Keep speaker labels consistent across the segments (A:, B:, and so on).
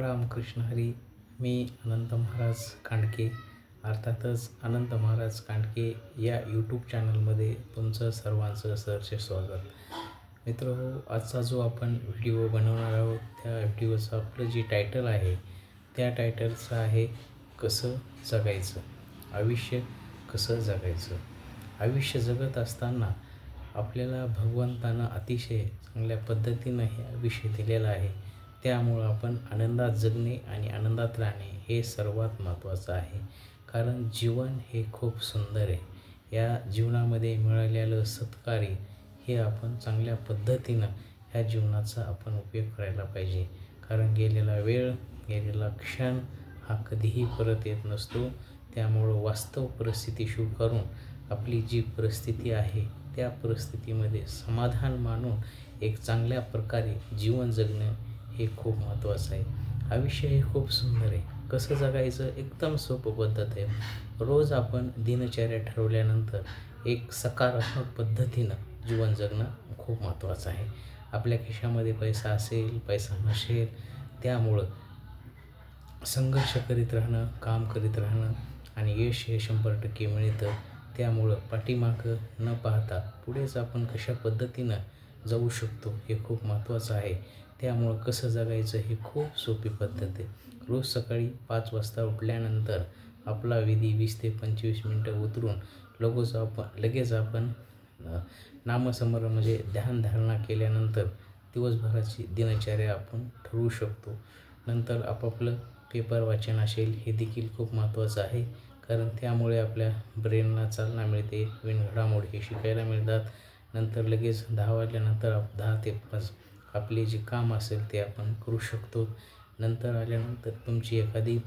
A: रामकृष्ण हरी मी अनंत महाराज कांडके. अर्थातच अनंत महाराज कांडके या यूट्यूब चॅनलमध्ये तुमचं सर्वांचं सहर्ष स्वागत. मित्र हो, आजचा जो आपण व्हिडिओ बनवणार आहोत त्या व्हिडिओचं आपलं जे टायटल आहे त्या टायटलचं आहे कसं जगायचं? आयुष्य कसं जगायचं? आयुष्य जगत असताना आपल्याला भगवंतानं अतिशय चांगल्या पद्धतीनं हे आयुष्य दिलेलं आहे. त्यामुळं आपण आनंदात जगणे आणि आनंदात राहणे हे सर्वात महत्त्वाचं आहे. कारण जीवन हे खूप सुंदर आहे. या जीवनामध्ये मिळालेलं सत्कार्य हे आपण चांगल्या पद्धतीनं ह्या जीवनाचा आपण उपयोग करायला पाहिजे. कारण गेलेला वेळ गेलेला क्षण हा कधीही परत येत नसतो. त्यामुळं वास्तव परिस्थिती स्वीकारून आपली जी परिस्थिती आहे त्या परिस्थितीमध्ये समाधान मानून एक चांगल्या प्रकारे जीवन जगणं हे खूप महत्त्वाचं आहे. आयुष्य हे खूप सुंदर आहे. कसं जगायचं? एकदम सोपं पद्धत आहे. रोज आपण दिनचर्या ठरवल्यानंतर एक सकारात्मक पद्धतीनं जीवन जगणं खूप महत्त्वाचं आहे. आपल्या खिशामध्ये पैसा असेल पैसा नसेल त्यामुळं संघर्ष करीत राहणं काम करीत राहणं आणि यश हे शंभर टक्के मिळतं. त्यामुळं पाठीमागं न पाहता पुढेच आपण कशा पद्धतीनं जाऊ शकतो हे खूप महत्त्वाचं आहे. त्यामुळं कसं जगायचं हे खूप सोपी पद्धत आहे. रोज सकाळी पाच वाजता उठल्यानंतर आपला विधी वीस ते पंचवीस मिनटं उतरून लगोच आपण लगेच आपण नामस्मरण म्हणजे ध्यानधारणा केल्यानंतर दिवसभराची दिनचर्या आपण ठरवू शकतो. नंतर आपापलं पेपर वाचन असेल हे देखील खूप महत्त्वाचं आहे. कारण त्यामुळे आपल्या ब्रेनला चालना मिळते नवीन घडामोडी हे शिकायला मिळतात. नंतर लगेच दहा वाजल्यानंतर दहा ते पाच आपले जे काम असेल ते आपण करू शकतो. नंतर आल्यानंतर तुमची एखादी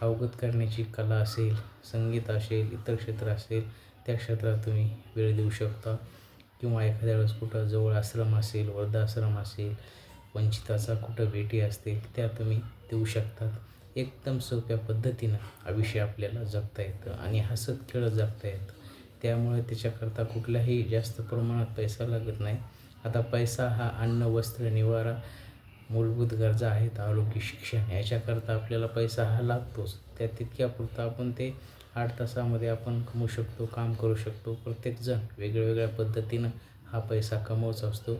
A: अवगत करण्याची कला असेल संगीत असेल इतर क्षेत्र असेल त्या क्षेत्रात तुम्ही वेळ देऊ शकता. किंवा एखाद्या वेळेस कुठं जवळ आश्रम असेल वृद्धाश्रम असेल वंचिताचा कुठं भेटी असतील त्या तुम्ही देऊ शकतात. एकदम सोप्या पद्धतीनं आयुष्य आपल्याला जगता येतं आणि हसत खेळत जगता येतं. त्यामुळे त्याच्याकरता कुठलाही जास्त प्रमाणात पैसा लागत नाही. आता पैसा हा अन्न वस्त्र निवारा मूलभूत गरजा आहेत. आरोग्य शिक्षण याच्याकरता आपल्याला पैसा हा लागतोच. त्या तितक्यापुरता आपण ते आठ तासामध्ये आपण कमवू शकतो काम करू शकतो. प्रत्येकजण वेगळ्या पद्धतीनं हा पैसा कमवत असतो.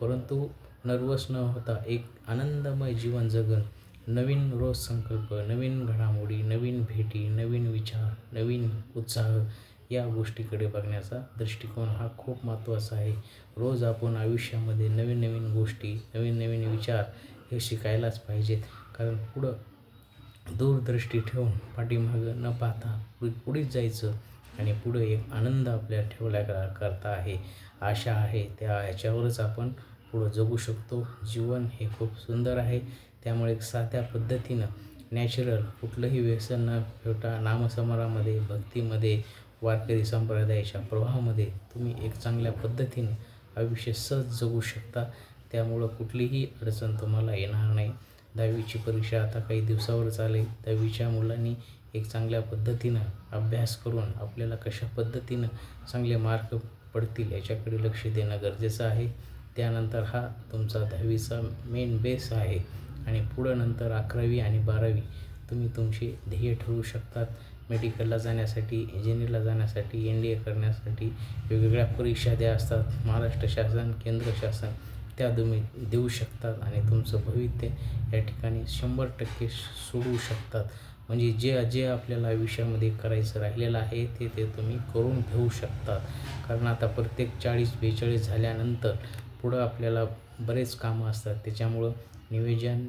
A: परंतु नर्वस न होता एक आनंदमय जीवन जगन नवीन रोज संकल्प नवीन घडामोडी नवीन भेटी नवीन विचार नवीन उत्साह या गोष्टीकडे बघण्याचा दृष्टिकोन हा खूप महत्त्वाचा आहे. रोज आपण आयुष्यामध्ये नवीन नवीन गोष्टी नवीन नवीन विचार हे शिकायलाच पाहिजेत. कारण पुढं दूरदृष्टी ठेवून पाठीमागं न पाहता पुढेच जायचं आणि पुढे एक आनंद आपल्या ठेवल्या करता आहे. आशा आहे त्या याच्यावरच आपण पुढं जगू शकतो. जीवन हे खूप सुंदर आहे. त्यामुळे साध्या पद्धतीनं नॅचरल कुठलंही व्यसन न ठेवता नामसमरामध्ये भक्तीमध्ये वारकरी संप्रदायाच्या प्रवाहामध्ये तुम्ही एक चांगल्या पद्धतीने आयुष्य सहज जगू शकता. त्यामुळं कुठलीही अडचण तुम्हाला येणार नाही. दहावीची परीक्षा आता काही दिवसावरच आले दहावीच्या मुलांनी एक चांगल्या पद्धतीनं अभ्यास करून आपल्याला कशा पद्धतीनं चांगले मार्क पडतील याच्याकडे लक्ष देणं गरजेचं आहे. त्यानंतर हा तुमचा दहावीचा मेन बेस आहे. आणि पुढं नंतर अकरावी आणि बारावी तुम्ही तुमचे ध्येय ठरवू शकतात. मेडिकलला जाण्यासाठी इंजिनिअरला जाण्यासाठी एन डी ए करण्यासाठी वेगवेगळ्या परीक्षा द्या असतात. महाराष्ट्र शासन केंद्र शासन त्या तुम्ही देऊ शकतात आणि तुमचं भवित्य या ठिकाणी शंभर टक्के सोडवू शकतात. म्हणजे जे जे आपल्याला आयुष्यामध्ये करायचं राहिलेलं आहे ते ते तुम्ही करून घेऊ शकतात. कारण आता प्रत्येक चाळीस बेचाळीस झाल्यानंतर पुढं आपल्याला बरेच कामं असतात. त्याच्यामुळं नियोजन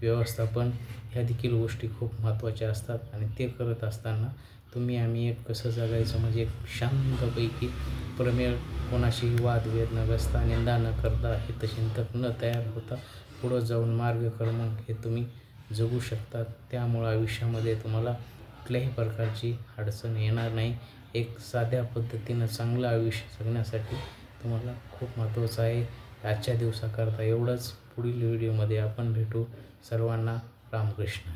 A: व्यवस्थापन ह्या देखील गोष्टी खूप महत्त्वाच्या असतात आणि ते करत असताना तुम्ही आम्ही एक कसं जगायचं म्हणजे एक शांतपैकी प्रमेळ कोणाशीही वादवेद न बसता निंदा न करता हितचिंतक न तयार होता. पुढं जाऊन मार्ग मार्गक्रम हे तुम्ही जगू शकतात. त्यामुळं आयुष्यामध्ये तुम्हाला कुठल्याही प्रकारची अडचण येणार नाही. एक साध्या पद्धतीनं चांगलं आयुष्य जगण्यासाठी तुम्हाला खूप महत्त्वाचं आहे. आजच्या दिवसाकरता एवढंच पुढील व्हिडिओमध्ये आपण भेटू. सर्वांना रामकृष्ण